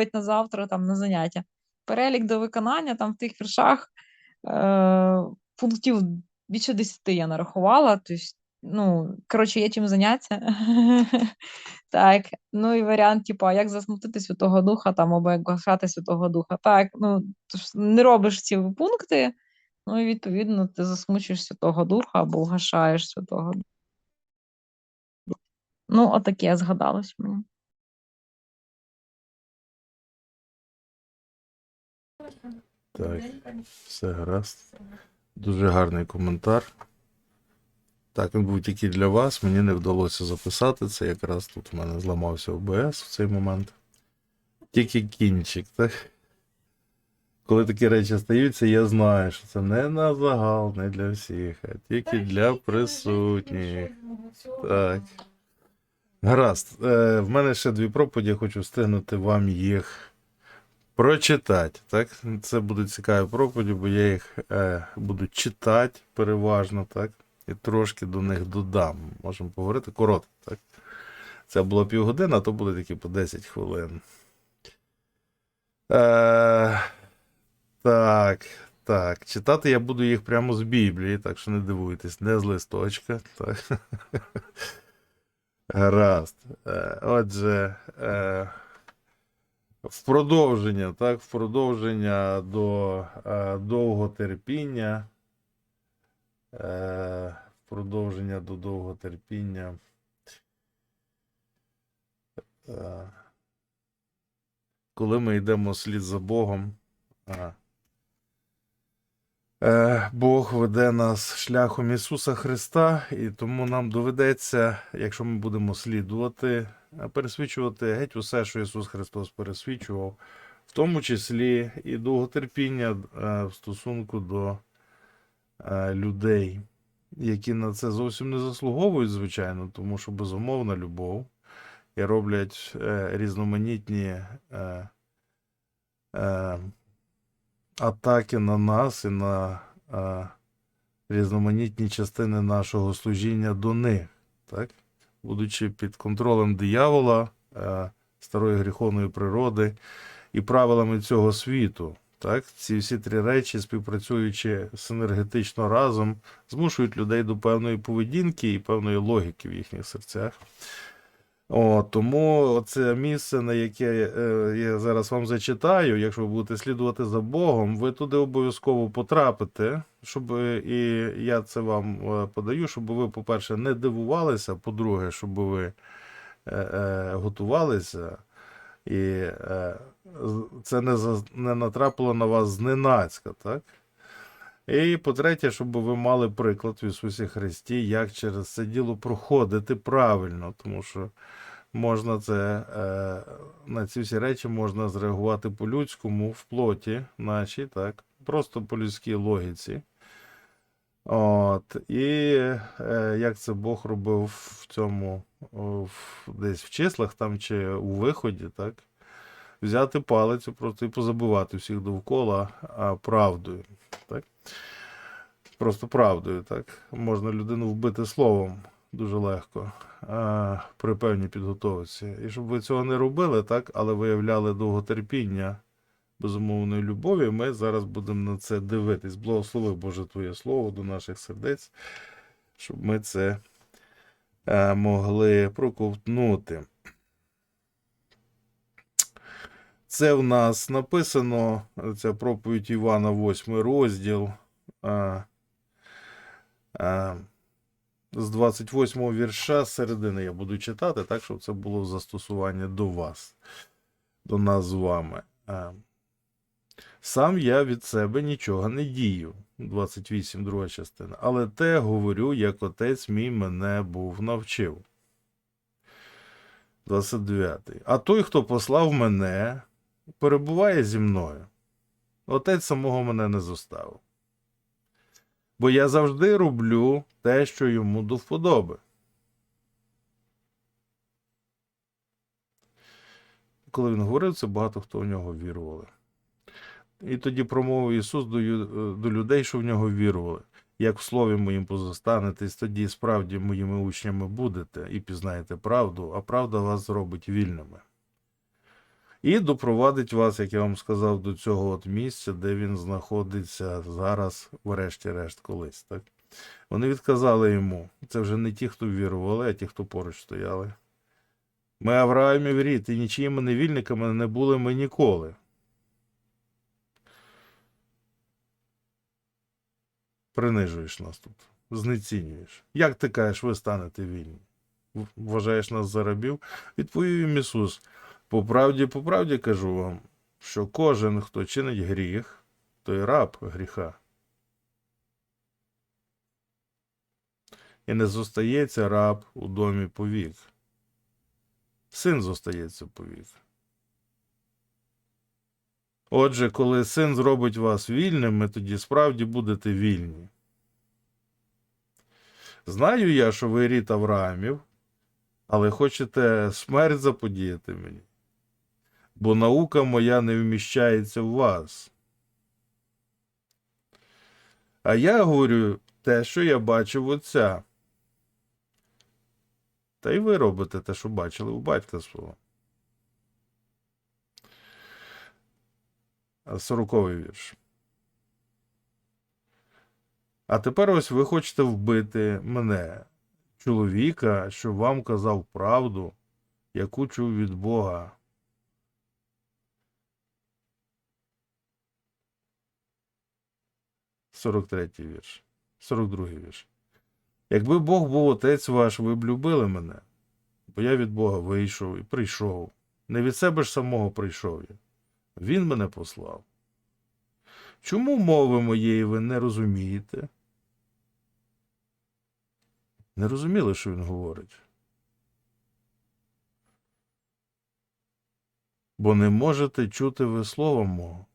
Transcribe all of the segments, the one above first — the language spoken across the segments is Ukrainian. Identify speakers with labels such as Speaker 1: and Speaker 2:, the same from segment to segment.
Speaker 1: ставить на завтра там на заняття. Перелік до виконання там в тих віршах е, пунктів більше 10 я нарахувала. Тобто, ну, коротше, є чим заняття. Так, ну і варіант, типу, як засмутити Святого Духа там або як гашати Святого Духа. Так, ну не робиш ці пункти, ну і відповідно ти засмучуєш Святого Духа або вгашаєш Святого Духа. Ну, отаке згадалось мені.
Speaker 2: Так, все гаразд. Дуже гарний коментар. Так, він був тільки для вас. Мені не вдалося записати це. Якраз тут у мене зламався ОБС в цей момент. Тільки кінчик, так? Коли такі речі стаються, я знаю, що це не на загал, не для всіх, а тільки для присутніх. Так. Гаразд. Е, в мене ще дві проповіді, я хочу встигнути вам їх прочитати. Так? Це будуть цікаві проповіді, бо я їх е, буду читати переважно, так? І трошки до них додам. Можемо поговорити коротко, так? Це було півгодини, а то буде такі по 10 хвилин. Е, так, так. Читати я буду їх прямо з Біблії, так що не дивуйтесь, не з листочка. Так. Гаразд. Е, Отже, е, в продовження, так, в продовження до е, довготерпіння. Е, в продовження до довготерпіння. Е, коли ми йдемо слід за Богом, Е, Бог веде нас шляхом Ісуса Христа, і тому нам доведеться, якщо ми будемо слідувати, пересвідчувати геть усе, що Ісус Христос пересвідчував, в тому числі і довготерпіння е, в стосунку до е, людей, які на це зовсім не заслуговують, звичайно, тому що безумовна любов і роблять е, різноманітні. Атаки на нас і на різноманітні частини нашого служіння до них, так? Будучи під контролем диявола, старої гріховної природи і правилами цього світу. Так? Ці всі три речі, співпрацюючи синергетично разом, змушують людей до певної поведінки і певної логіки в їхніх серцях. О, тому це місце, на яке е, я зараз вам зачитаю, якщо ви будете слідувати за Богом, ви туди обов'язково потрапите, щоб е, і я це вам е, подаю, щоб ви, по-перше, не дивувалися, по-друге, щоб ви е, е, готувалися, і е, це не, за- не натрапило на вас зненацька, так? І по-третє, щоб ви мали приклад в Ісусі Христі, як через це діло проходити правильно, тому що можна це е, на ці всі речі можна зреагувати по-людському в плоті нашій, так, просто по людській логіці. От, і е, як це Бог робив в цьому, в, десь в числах там чи у виході, так? Взяти палицю просто і позабивати всіх довкола а, правдою. Так? Просто правдою, так? Можна людину вбити словом дуже легко а, при певній підготовці. І щоб ви цього не робили, так, але виявляли довготерпіння, безумовної любові, ми зараз будемо на це дивитись. Благослови Боже Твоє Слово до наших сердець, щоб ми це е, могли проковтнути. Це в нас написано, ця проповідь Івана, 8 розділ. А, а, з 28 вірша з середини я буду читати, так, щоб це було застосування до вас, до нас з вами. А, Сам я від себе нічого не дію. 28, друга частина. Але те говорю, як отець мій мене був навчив. 29. А той, хто послав мене, перебуває зі мною. Отець самого мене не зоставив. Бо я завжди роблю те, що йому до вподоби. Коли він говорив це, багато хто в нього вірували. І тоді промовив Ісус до, до людей, що в нього вірували. Як в слові моїм позостанетесь, тоді справді моїми учнями будете і пізнаєте правду, а правда вас зробить вільними. І допровадить вас, як я вам сказав, до цього от місця, де він знаходиться зараз, врешті-решт, колись. Так? Вони відказали йому. Це вже не ті, хто вірували, а ті, хто поруч стояли. Ми Авраамів рід, і нічиїми невільниками не були ми ніколи. Принижуєш нас тут, знецінюєш. Як ти кажеш, ви станете вільні? Вважаєш нас за рабів? Відповів їм Ісус. По правді, по правді кажу вам, що кожен, хто чинить гріх, той раб гріха. І не зостається раб у домі повік. Син зостається повік. Отже, коли син зробить вас вільними, тоді справді будете вільні. Знаю я, що ви рід Авраамів, але хочете смерть заподіяти мені, бо наука моя не вміщається в вас. А я говорю те, що я бачив отця. Та й ви робите те, що бачили у батька свого. Сороковий вірш. А тепер ось ви хочете вбити мене, чоловіка, що вам казав правду, яку чув від Бога. Сорок третій вірш. Сорок другий вірш. Якби Бог був отець ваш, ви б любили мене, бо я від Бога вийшов і прийшов. Не від себе ж самого прийшов я. Він мене послав. Чому мови моєї ви не розумієте? Не розуміли, що він говорить. Бо не можете чути ви слова мого.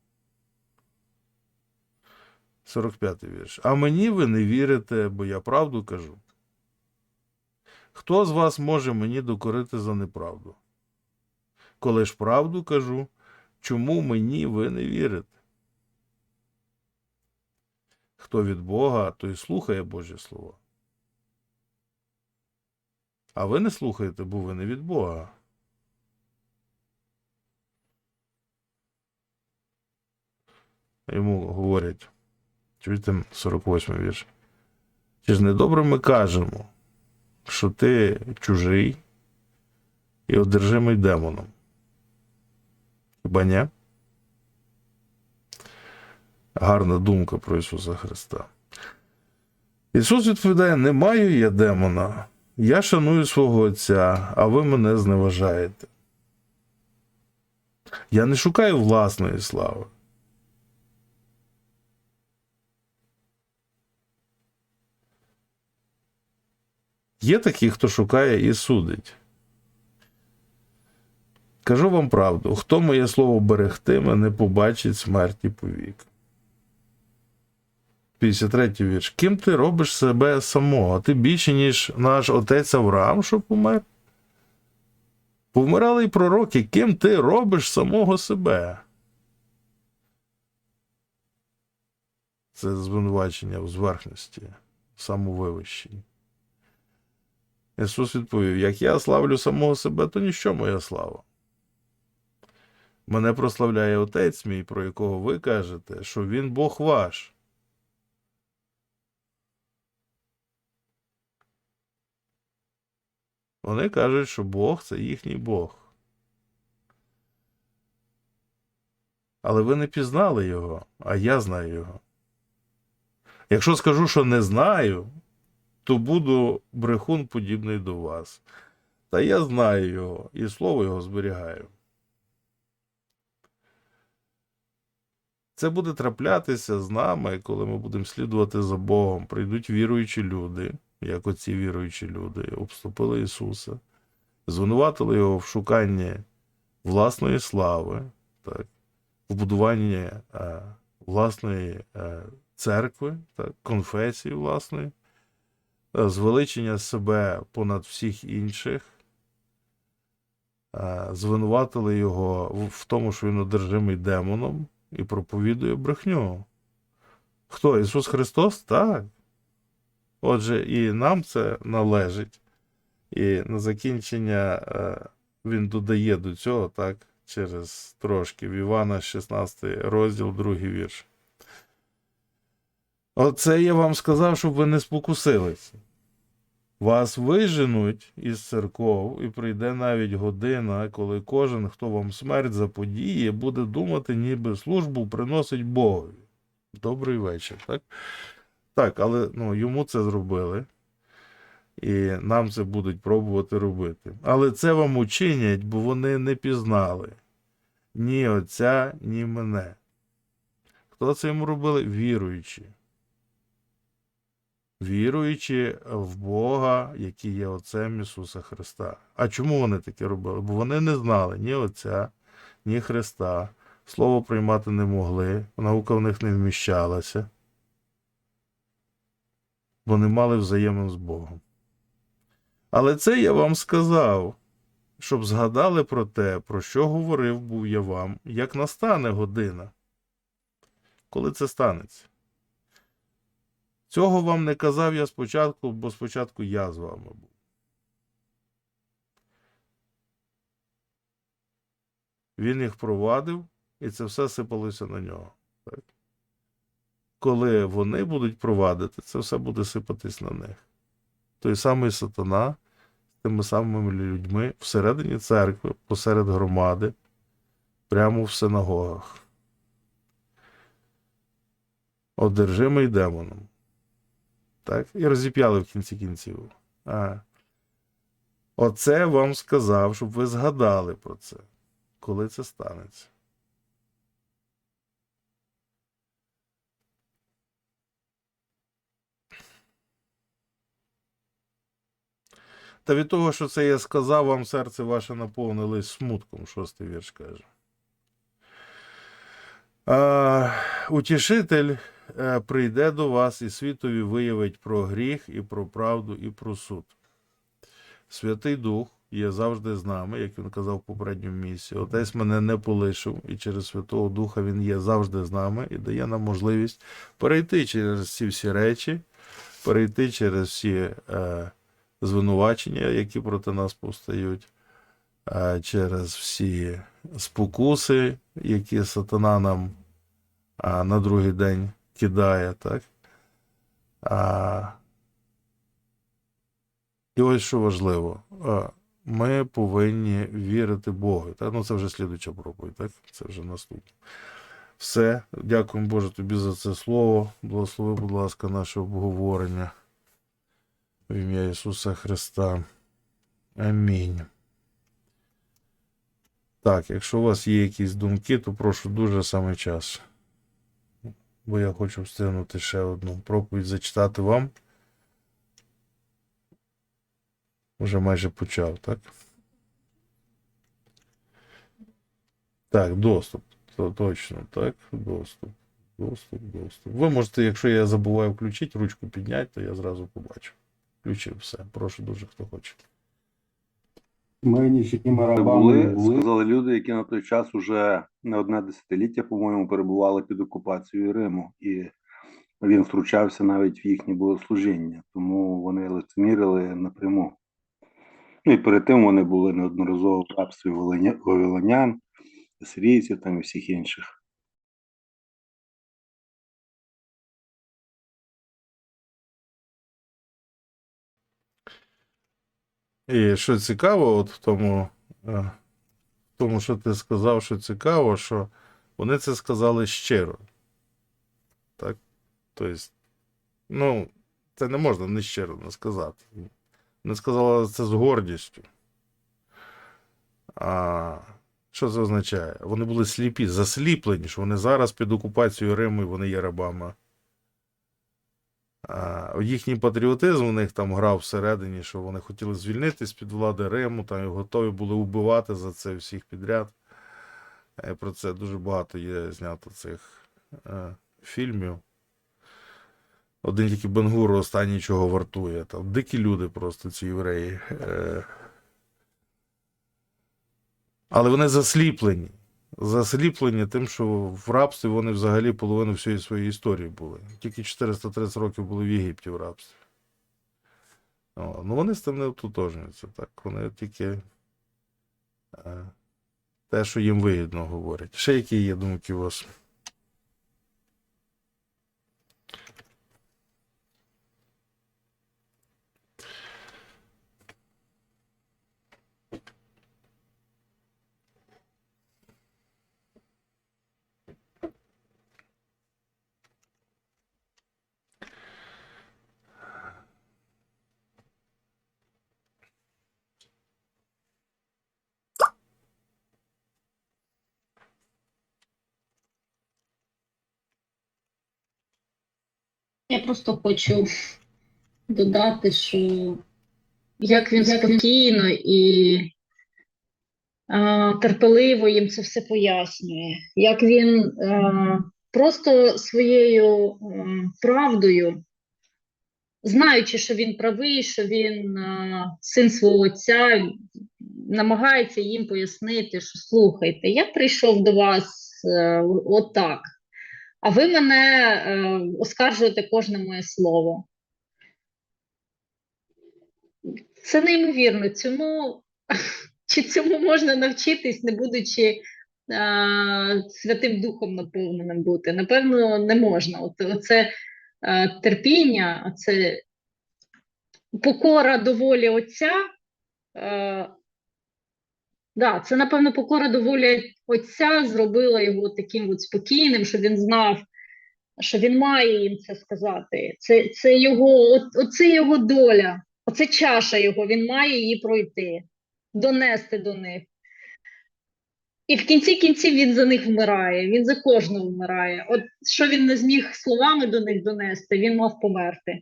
Speaker 2: 45 вірш. А мені ви не вірите, бо я правду кажу. Хто з вас може мені докорити за неправду? Коли ж правду кажу, чому мені ви не вірите? Хто від Бога, той слухає Божі слова. А ви не слухаєте, бо ви не від Бога. Йому говорять, чуєте, 48 вірш. Чи ж недобре ми кажемо, що ти чужий і одержимий демоном? Хіба ні? Гарна думка про Ісуса Христа. Ісус відповідає: Не маю я демона. Я шаную свого Отця, а ви мене зневажаєте. Я не шукаю власної слави. Є такі, хто шукає і судить. Кажу вам правду: хто моє слово берегтиме, не побачить смерті повік. 53 вірш. Ким ти робиш себе самого? Ти більше, ніж наш отець Авраам, що помер? Повмирали й пророки, ким ти робиш самого себе? Це звинувачення в зверхності, самовивищі. Ісус відповів: Як я славлю самого себе, то ніщо моя слава. Мене прославляє Отець мій, про якого ви кажете, що Він Бог ваш. Вони кажуть, що Бог це їхній Бог. Але ви не пізнали його, а я знаю його. Якщо скажу, що не знаю, то буду брехун подібний до вас. Та я знаю його, і слово його зберігаю. Це буде траплятися з нами, коли ми будемо слідувати за Богом. Прийдуть віруючі люди, як оці віруючі люди, обступили Ісуса, звинуватили його в шуканні власної слави, так, в будуванні е, власної е, церкви, так, конфесії власної, звеличення себе понад всіх інших. е, Звинуватили його в- в тому, що він одержимий демоном і проповідує брехню. Хто? Ісус Христос? Так. Отже, і нам це належить. І на закінчення е, він додає до цього, так, через трошки в Івана 16 розділ, другий вірш. Оце я вам сказав, щоб ви не спокусилися. Вас виженуть із церков, і прийде навіть година, коли кожен, хто вам смерть заподіє, буде думати, ніби службу приносить Богові. Добрий вечір, так? Так, але ну, йому це зробили. І нам це будуть пробувати робити. Але це вам учинять, бо вони не пізнали ні Отця, ні мене. Хто це йому робили? Віруючі. Віруючи в Бога, який є Отцем Ісуса Христа. А чому вони таке робили? Бо вони не знали ні Отця, ні Христа. Слово приймати не могли, наука в них не вміщалася. Бо не мали взаємин з Богом. Але це я вам сказав, щоб згадали про те, про що говорив був я вам, як настане година. Коли це станеться? Цього вам не казав я спочатку, бо спочатку я з вами був. Він їх провадив, і це все сипалося на нього. Так? Коли вони будуть провадити, це все буде сипатись на них. Той самий сатана з тими самими людьми всередині церкви, посеред громади, прямо в синагогах. Одержимий демоном. Так? І розіп'яли в кінці кінців. А. Оце вам сказав, щоб ви згадали про це, коли це станеться. Та від того, що це я сказав, вам серце ваше наповнилось смутком, шостий вірш каже. А, утішитель прийде до вас і світові виявить про гріх, і про правду, і про суд. Святий Дух є завжди з нами, як він казав в попередньому місці. Отець мене не полишив, і через Святого Духа Він є завжди з нами і дає нам можливість перейти через ці всі речі, перейти через всі е, звинувачення, які проти нас повстають, е, через всі спокуси, які сатана нам а, на другий день кидає, так? А, і ось що важливо. Ми повинні вірити Богу. Так? Ну, це вже слідуча проповідь, так? Це вже наступне. Все. Дякуємо Боже тобі за це слово. Благослови, будь ласка, наше обговорення. В ім'я Ісуса Христа. Амінь. Так, якщо у вас є якісь думки, то прошу дуже саме час. Бо я хочу встигнути ще одну проповідь зачитати вам. Вже майже почав, так? Так, доступ. То, точно, так, доступ. Доступ, доступ. Ви можете, якщо я забуваю включити, ручку підняти, то я зразу побачу. Включив все. Прошу дуже, хто хоче.
Speaker 3: Ми нічими рабами
Speaker 4: були,
Speaker 3: не були.
Speaker 4: сказали люди, які на той час уже не одне десятиліття, по-моєму, перебували під окупацією Риму, і він втручався навіть в їхнє богослужіння, тому вони лицемірили напряму. Ну і перед тим вони були неодноразово в рабстві вавилонян, сирійців там і всіх інших.
Speaker 2: І що цікаво, от в тому, е, в тому, що ти сказав, що цікаво, що вони це сказали щиро. Так? Тобто, ну, це не можна не щиро не сказати. Вони сказали це з гордістю. А що це означає? Вони були сліпі, засліплені, що вони зараз під окупацією Риму і вони є рабами. Їхній патріотизм у них там грав всередині, що вони хотіли звільнитись під влади Риму, там і готові були вбивати за це всіх підряд. Е, Про це дуже багато є знято цих е, фільмів. Один тільки Бенгур останній чого вартує. Там дикі люди просто, ці євреї. Е, але вони засліплені. Засліплені тим, що в рабстві вони взагалі половину всієї своєї історії були. Тільки 430 років були в Єгипті в рабстві. О, ну вони з тим не ототожнюються. Так. Вони тільки е, те, що їм вигідно говорять. Ще які є думки у вас?
Speaker 5: Я просто хочу додати, що як він спокійно і а, терпеливо їм це все пояснює, як він а, просто своєю а, правдою, знаючи, що він правий, що він а, син свого отця, намагається їм пояснити, що слухайте, я прийшов до вас е, отак. А ви мене е, оскаржуєте кожне моє слово. Це неймовірно. Цьому, чи цьому можна навчитись, не будучи е, Святим Духом наповненим бути? Напевно, не можна. От, оце е, терпіння, оце покора до волі Отця. Е, Да, це, напевно, покора до волі отця зробила його таким от спокійним, що він знав, що він має їм це сказати. Це, це його, от, оце його доля, оце чаша його, він має її пройти, донести до них. І в кінці кінців він за них вмирає, він за кожного вмирає. От що він не зміг словами до них донести, він мав померти.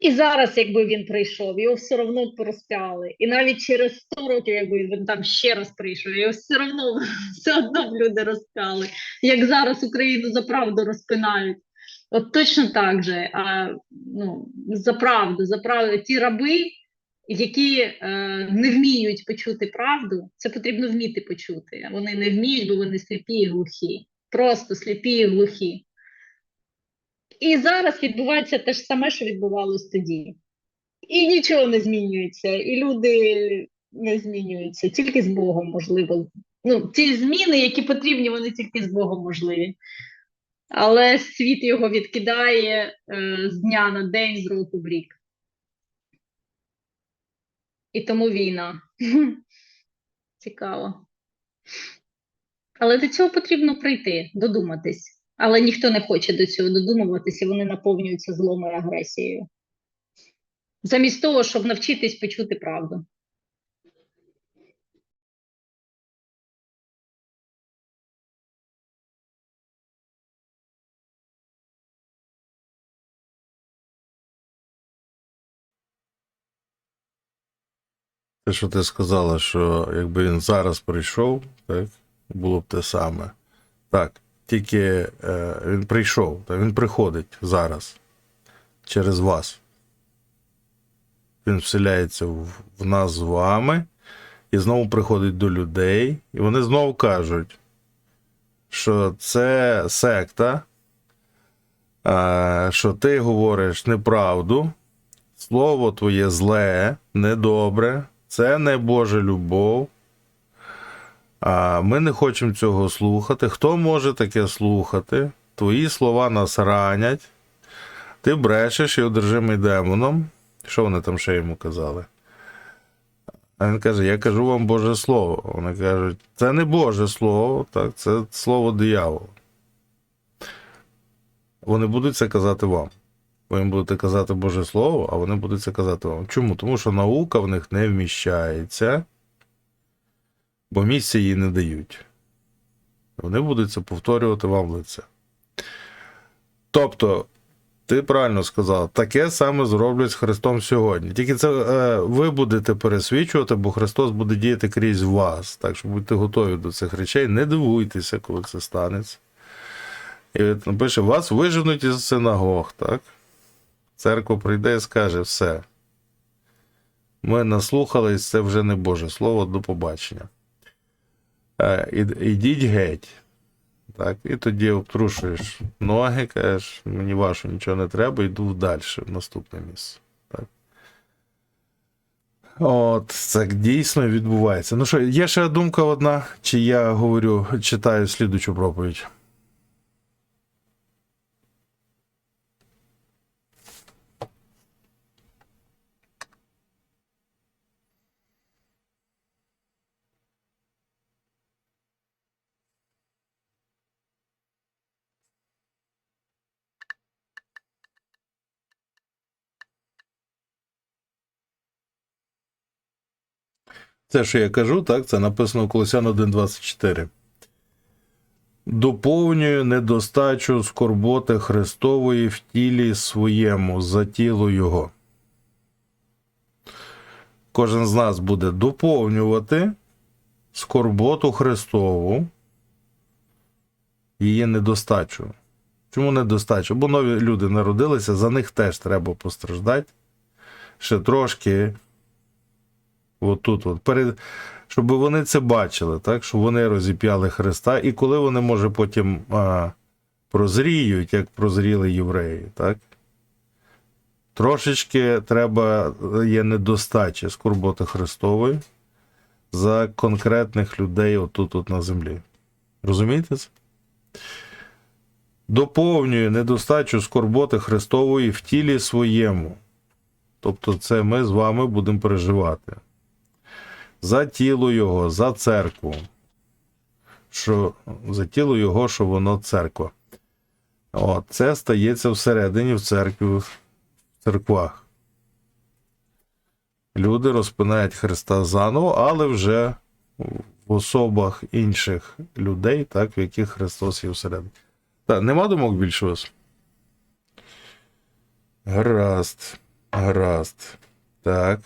Speaker 5: І зараз, якби він прийшов, його все одно б розпяли. І навіть через 100 років, якби він там ще раз прийшов, його все одно все одно люди розпяли. Як зараз Україну за правду розпинають. От точно так же. А, ну, за правду, за правду. Ті раби, які е, не вміють почути правду, це потрібно вміти почути. Вони не вміють, бо вони сліпі і глухі. Просто сліпі і глухі. І зараз відбувається те ж саме, що відбувалось тоді. І нічого не змінюється, і люди не змінюються, тільки з Богом можливо. Ну, ті зміни, які потрібні, вони тільки з Богом можливі. Але світ його відкидає е, з дня на день, з року в рік. І тому війна. Цікаво. Але до цього потрібно прийти, додуматись. Але ніхто не хоче до цього додумуватися, вони наповнюються злом і агресією. Замість того, щоб навчитись почути правду.
Speaker 2: Те, що ти сказала, що якби він зараз прийшов, так, було б те саме. Так, тільки е, він прийшов, він приходить зараз через вас. Він вселяється в, в нас з вами і знову приходить до людей, і вони знову кажуть, що це секта, е, що ти говориш неправду, слово твоє зле, недобре, це не Божа любов. А ми не хочемо цього слухати. Хто може таке слухати? Твої слова нас ранять. Ти брешеш і одержимий демоном. Що вони там ще йому казали? А він каже: Я кажу вам Боже Слово. Вони кажуть, це не Боже Слово, так, це слово диявола. Вони будуть це казати вам. Ви їм будете казати Боже Слово, а вони будуть це казати вам. Чому? Тому що наука в них не вміщається, бо місця їй не дають. Вони будуть це повторювати вам лице. Тобто, ти правильно сказав, таке саме зроблять з Христом сьогодні. Тільки це е, ви будете пересвідчувати, бо Христос буде діяти крізь вас. Так що будьте готові до цих речей. Не дивуйтеся, коли це станеться. І напише, вас виженуть із синагог, так? Церква прийде і скаже все. Ми наслухались, це вже не Боже Слово, до побачення. Е, Ідіть геть. Так, і тоді обтрушуєш ноги, кажеш, мені вашого нічого не треба, йду далі, в наступне місце. Так. От, це дійсно відбувається. Ну що, є ще думка одна, чи я говорю, читаю слідучу проповідь? Це, що я кажу, так, це написано в Колосян 1.24. Доповнюю недостачу скорботи Христової в тілі своєму за тіло Його. Кожен з нас буде доповнювати скорботу Христову, її недостачу. Чому недостачу? Бо нові люди народилися, за них теж треба постраждати. Ще трошки отут, от, перед, щоб вони це бачили, так, що вони розіп'яли Христа, і коли вони, може, потім а, прозріють, як прозріли євреї, так? Трошечки треба є недостача скорботи Христової за конкретних людей отут от на землі. Розумієте це? Доповнює недостачу скорботи Христової в тілі своєму. Тобто, це ми з вами будемо переживати за тіло Його, за церкву. Що, за тіло Його, що воно церква. От, це стається всередині в церкві, в церквах. Люди розпинають Христа заново, але вже в особах інших людей, так, в яких Христос є всередині. Так, нема думок більше вас? Гаразд. Гаразд. Так.